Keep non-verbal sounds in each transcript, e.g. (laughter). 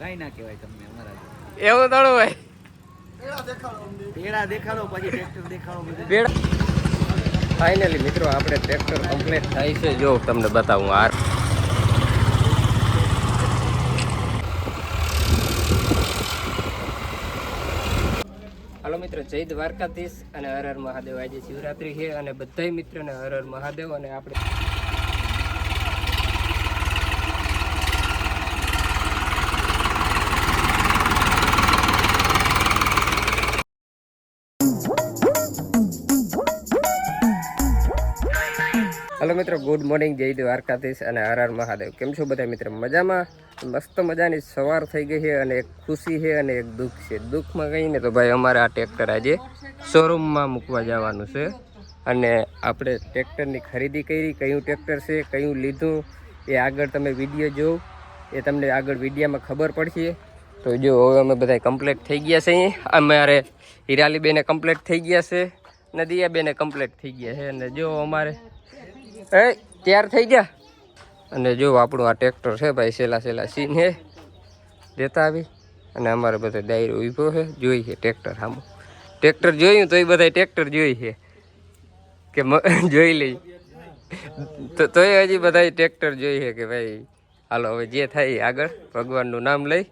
કાંઈ ના કહેવાય તમને અમારા એવું થોડું હોય. પેડા દેખાડો પછી ટ્રેક્ટર દેખાડો પેડા. ફાઇનલી મિત્રો આપણે ટ્રેક્ટર કમ્પ્લીટ થાય છે. જો તમને બતાવું આ. હાલો મિત્રો જય દ્વારકાધીશ અને હર હર મહાદેવ. આજે શિવરાત્રી છે અને બધાય મિત્રોને હર હર મહાદેવ અને આપણે મિત્રો ગુડ મોર્નિંગ જય દ્વારકાધીશ અને હર હર મહાદેવ. કેમ છો બધા મિત્રો? મજામાં? મસ્ત મજાની સવાર થઈ ગઈ છે અને એક ખુશી છે અને એક દુઃખ છે. દુઃખમાં કહીને તો ભાઈ અમારે આ ટ્રેક્ટર આજે શોરૂમમાં મૂકવા જવાનું છે અને આપણે ટ્રેક્ટરની ખરીદી કરી, કયું ટ્રેક્ટર છે, કયું લીધું, એ આગળ તમે વીડિયો જોવો. એ તમને આગળ વિડીયામાં ખબર પડશે. તો જો, હવે અમે બધા કમ્પ્લીટ થઈ ગયા છે. અમારે હિરાલીબેને કમ્પ્લીટ થઈ ગયા છે ને દિયાબેને કમ્પ્લીટ થઈ ગયા છે. અને જો અમારે એ, તૈયાર થઈ ગયા? અને જો આપણું આ ટ્રેક્ટર છે ભાઈ સેલા સેલા સીન હે દેતા આવી. અને અમારે બધા ડાયરો ઊભો છે. જોઈ છે ટ્રેક્ટર સામું. ટ્રેક્ટર જોયું તો એ બધા ટ્રેક્ટર જોઈ છે. કે જોઈ લઈ. તો તોય હજી બધા ટ્રેક્ટર જોઈ છે કે ભાઈ, હાલો હવે જે થાય આગળ. ભગવાનનું નામ લઈ.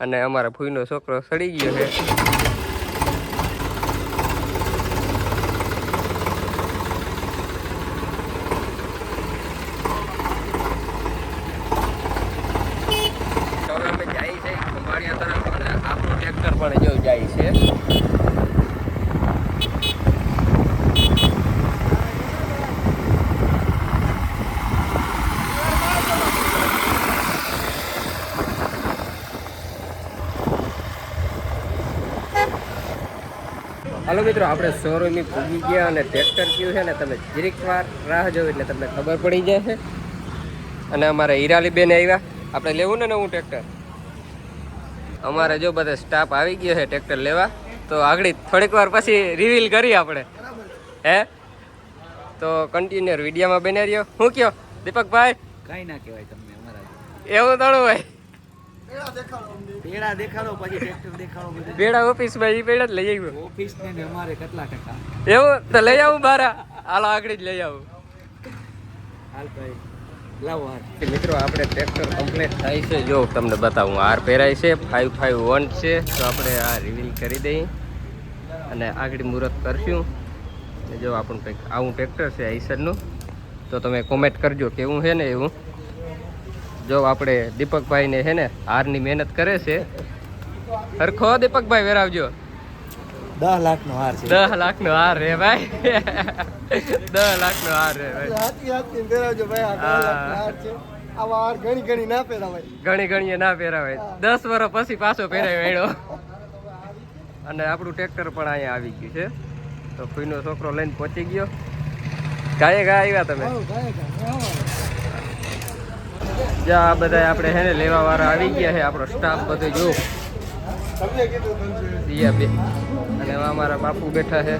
અને અમારા ફૂઈનો છોકરો સડી ગયો છે હવે અમે જાય છે ખંભાળિયા તરફ અને આપણું ટ્રેક્ટર પણ જો જાય છે હાલો મિત્રો આપણે શોરૂમની પૂગી ગયા અને ટ્રેક્ટર કયું છે ને તમે જરીક વાર રાહ જોવો એટલે તમને ખબર પડી જાય છે અને અમારે હીરાલીબેન આવ્યા. આપણે લેવું ને નવું ટ્રેક્ટર અમારે જો બધા સ્ટાફ આવી ગયો છે ટ્રેક્ટર લેવા તો આગળ થોડીક વાર પછી રિવીલ કરી આપણે. હે? તો કન્ટિન્યુઅર વિડીયોમાં બને રહ્યો. હું કયો? દીપકભાઈ? કાંઈ ના કહેવાય તમને અમારા એવું થોડું હોય. પેડા દેખાડો પછી ટ્રેક્ટર દેખાડો બધું. બેડા ઓફિસમાં એ બેડા જ લઈ આવ્યો. ઓફિસ ને ને અમારે કેટલા ટકા? એવું? તો લઈ આવું બારા હાલો આગળ જ લઈ આવું. હાલ ભાઈ લાવો હાલ. મિત્રો આપણે ટ્રેક્ટર કમ્પ્લીટ થાય છે. જો તમને બતાવું હાર પહેરાય છે ફાઇવ ફાઇવ વન છે. તો આપણે આ રિવીલ કરી દઈએ. અને આગળ મુહૂર્ત કરશું. જો આપણું કંઈક આવું ટ્રેક્ટર છે આઈસરનું તો તમે કોમેન્ટ કરજો કેવું છે ને એવું? જો આપણે દીપકભાઈને છે ને હારની મહેનત કરે છે. સરખો દીપકભાઈ વેરાવજો. દસ લાખ નો હાર છે. દસ લાખનો હાર રે ભાઈ. દસ લાખનો હાર રે ભાઈ. હાથી ભાઈ હા. હાર છે. આવા ઘણી ઘણી ના પહેરાવાય. ઘણી ઘણી ના પહેરાવે દસ વર્ષ પછી પાછો પહેરાવ્યો એનો અને આપણું ટ્રેક્ટર પણ અહીંયા આવી ગયું છે. તો ફૂઈનો છોકરો લઈને પહોંચી ગયો. ગાયે ગા આવ્યા તમે? જ્યાં આ બધા આપણે હે ને લેવા વાળા આવી ગયા છે આપણો સ્ટાફ બધો જો. દિયા બે. અને અમારા બાપુ બેઠા છે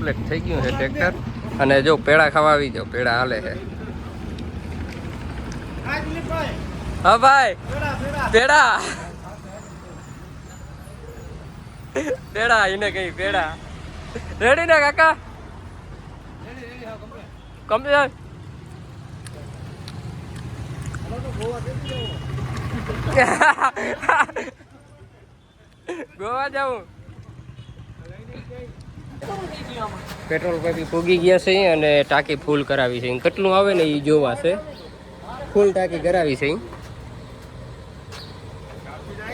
કમ્પ્લીટ થઈ ગયું છે ટ્રેક્ટર અને જો પેડા ખાવા આવી જાઓ, પેડા હાલે છે. હા ભાઈ, પેડા. પેડા એને કઈ પેડા. રેડી ને કાકા? કમ્પ્લીટ (laughs) ગોવા જાઉં. પેટ્રોલ પંપી પૂગી ગયા છે અને ટાંકી ફૂલ કરાવી છે. કેટલું આવે ને એ જોવા છે. ફૂલ ટાંકી કરાવી છે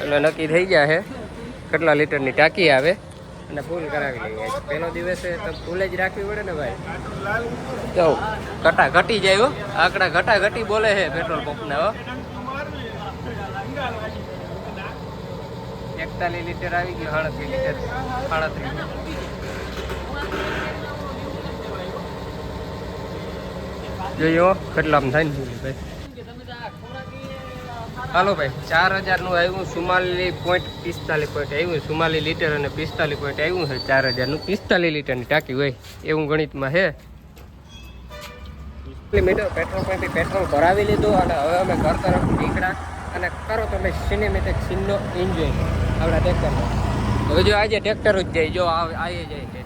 એટલે નક્કી થઈ ગયા છે કેટલા લીટરની ટાંકી આવે અને ફૂલ કરાવી લઈએ પહેલો દિવસે તો ફૂલ જ રાખવી પડે ને ભાઈ? જો, ઘટા ઘટી જાય હો. આંકડા ઘટા ઘટી બોલે છે પેટ્રોલ પંપના, હો. એકતાલીસ લીટર આવી ગયું, સાડત્રીસ લીટર, સાડત્રીસ જોયો કેટલામાં થાય ને હાલો ભાઈ, ચાર હજારનું આવ્યું સુમાલી પોઈન્ટ પિસ્તાલીસ પોઈન્ટ આવ્યું સુમાલી લીટર અને પિસ્તાલીસ પોઈન્ટ આવ્યું છે. ચાર હજારનું પિસ્તાલીસ લીટરની ટાંકી હોય, એવું ગણિતમાં છે. મીટર પેટ્રોલ પંપથી પેટ્રોલ ભરાવી લીધું અને હવે અમે ઘર તરફ નીકળ્યા અને કરો તમે સિનેમેટિક સીનનો એન્જોય આપણા ટ્રેક્ટરમાં હવે જો આજે ટ્રેક્ટર જ જાય, જો આ- આવી જાય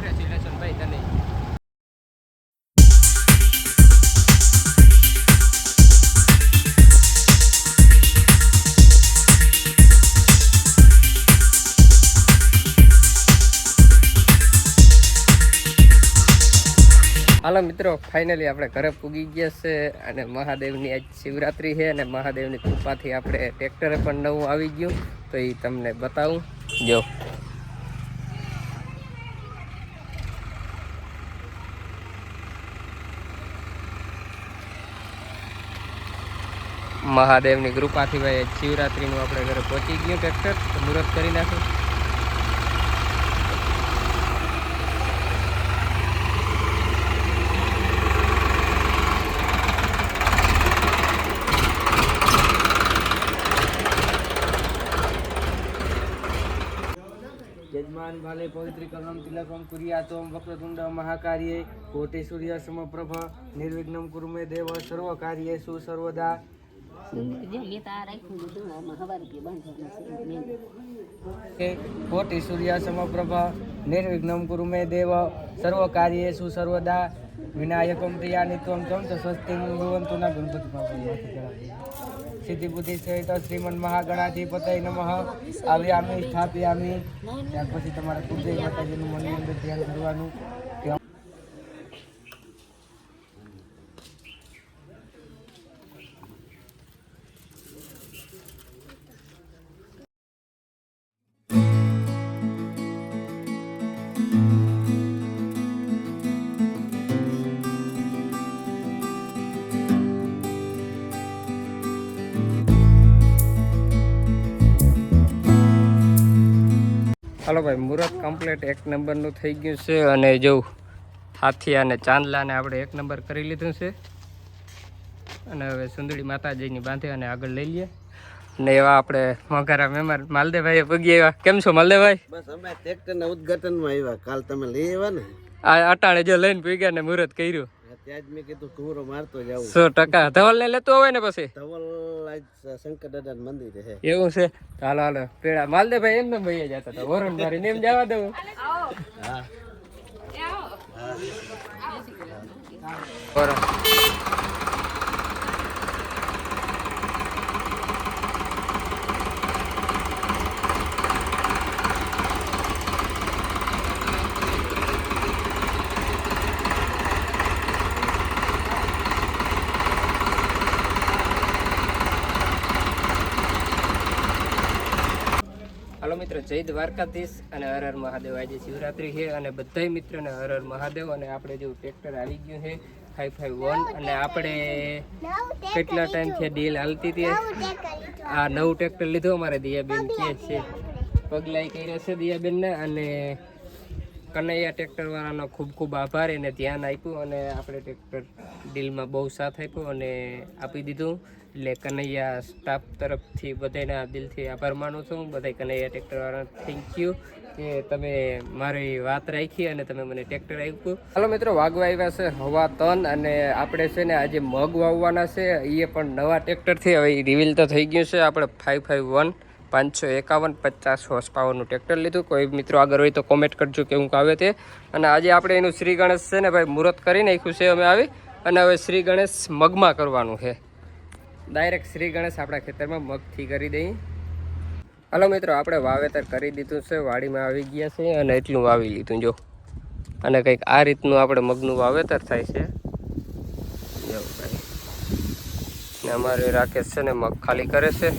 કોંગ્રેચ્યુલેશન ભાઈ તને હાલો મિત્રો ફાઇનલી આપણે ઘરે પૂગી ગયા છે અને મહાદેવની આજ શિવરાત્રી છે અને મહાદેવની કૃપાથી આપણે ટ્રેક્ટરે પણ નવું આવી ગયું, તો એ તમને બતાવું. જો. મહાદેવની કૃપાથી ભાઈ શિવરાત્રિનું આપણે ઘરે પહોંચી ગયું ટ્રેક્ટર. મુહૂર્ત કરી નાખ્યું યજમાન ભાલે પવિત્રીકરણમ તિલકમ કુર્યાતોમ વક્રતુંડ મહાકાર્યે. કોટે સૂર્ય સમપ્રભ નિર્વિઘ્નમ કુરુમે દેવ સર્વ કાર્યેષુ સર્વદા. કોટિ સૂર્ય સમપ્રભ, નિર્વિઘ્નમ ગુરુ મે દેવ, સર્વ કાર્યેષુ સર્વદા, વિનાયકમ પ્રિયા નિત્વમ તમ તો સ્વસ્તિ ભવંતુ ના ગણપતિ સિદ્ધિ બુદ્ધિ સહિત શ્રીમન મહાગણાધિપતય નમઃ. આવ્યામી, સ્થાપ્યામી. ત્યાર પછી તમારે કુલદેવી માતાજીનું મંદિર ધ્યાન કરવાનું. હાલો ભાઈ મુહૂર્ત કમ્પ્લીટ એક નંબરનું થઈ ગયું છે અને જો હાથી અને ચાંદલાને આપણે એક નંબર કરી લીધું છે. અને હવે સુંદરી માતાજીની બાંધે અને આગળ લઈ લઈએ અને એવા આપણે મોઘારા મહેમાન માલદેવભાઈ પગી આવ્યા. કેમ છો માલદેવભાઈ? બસ અમે ટ્રેક્ટરના ઉદઘાટનમાં આવ્યા. કાલ તમે લઈ આવ્યા ને? આ અટાણે જો લઈને પગ્યા ને મુહૂર્ત કર્યું. ત્યાં જ મેં કીધું ઘૂરો મારતો જાવ સો ટકા ધવલને લેતો હોય ને પછી? ધવલ શંકર દાદા મંદિર છે. એવું છે? હાલો હાલો. પેડા માલદેવભાઈ એમને ભાઈ જતા હતા. વરુણ મારીને એમ જવા દઉં. હા વરુણ હાલો મિત્ર જય દ્વારકાધીશ અને હર હર મહાદેવ. આજે શિવરાત્રી છે અને બધાય મિત્રોને હર હર મહાદેવ અને આપણે જેવું ટ્રેક્ટર આવી ગયું છે ફાઈવ ફાઈવ વન અને આપણે કેટલા ટાઈમથી ડીલ હાલતી હતી? આ નવું ટ્રેક્ટર લીધું અમારે દિયાબેન કે છે. પગલાઈ કર્યા છે દિયાબેનને અને કનૈયા ટ્રેક્ટર વાળાનો ખૂબ ખૂબ આભાર, એને ધ્યાન આપ્યું અને આપણે ટ્રેક્ટર ડીલમાં બહુ સાથ આપ્યો અને આપી દીધું. એટલે કનૈયા સ્ટાફ તરફથી બધાના દિલથી આભાર માનું છું. બધા કનૈયા ટ્રેક્ટર વાળા થેન્ક યુ કે તમે મારી વાત રાખી અને તમે મને ટ્રેક્ટર આપ્યું. હાલો મિત્રો વાગવા આવ્યા છે હવા તન અને આપણે છે ને આજે મગ વાવવાના છે. એ પણ નવા ટ્રેક્ટરથી હવે રિવીલ તો થઈ ગયું છે. આપણે ફાઇવ ફાઇવ વન પાંચસો એકાવન પચાસ હોર્સ પાવરનું ટ્રેક્ટર લીધું. કોઈ મિત્રો આગળ હોય તો કોમેન્ટ કરજો કેવું આવે તે. અને આજે આપણે એનું શ્રી ગણેશ છે ને ભાઈ મુહૂર્ત કરી નાખ્યું છે અમે આવી. અને હવે શ્રી ગણેશ મગમાં કરવાનું છે. ડાયરેક્ટ શ્રી ગણેશ આપણા ખેતરમાં મગથી કરી દઈએ હલો મિત્રો, આપણે વાવેતર કરી દીધું છે. વાડીમાં આવી ગયા છે અને એટલું વાવી લીધું, જો. અને કંઈક આ રીતનું આપણે મગનું વાવેતર થાય છે. ભાઈ. ને અમારે રાકેશ છે ને મગ ખાલી કરે છે.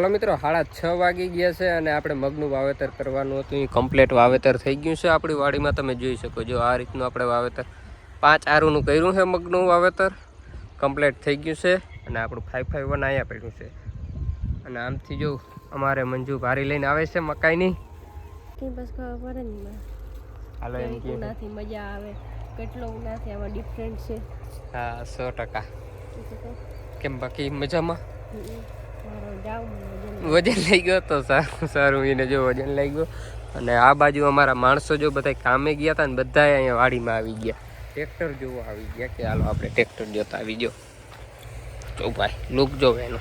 હાલો મિત્રો સાડા છ વાગી ગયા છે અને આપણે મગનું વાવેતર કરવાનું હતું. એ કમ્પ્લેટ વાવેતર થઈ ગયું છે આપણી વાડીમાં તમે જોઈ શકો જો આ રીતનું આપણે વાવેતર. પાંચ આરુનું કર્યું છે મગનું વાવેતર. કમ્પ્લેટ થઈ ગયું છે અને આપણું ફાઈવ ફાઈવ વન અહીંયા પડ્યું છે. અને આમથી જો અમારે મંજુ ભારી લઈને આવે છે મકાઈની. હાલો એમ કે મજા આવે કેટલો ઉનાથી આમાં ડિફરન્ટ છે. હા સો ટકા. કેમ બાકી મજામાં? વજન લઈ ગયો તો સારું સારું એને જો વજન લઈ ગયો. અને આ બાજુ અમારા માણસો જો બધા કામે ગયા હતા ને બધા અહીંયા વાડીમાં આવી ગયા. ટ્રેક્ટર જોવા આવી ગયા કે હાલો આપણે ટ્રેક્ટર જોતા આવી ગયો. જો ભાઈ લુક જોવે એનો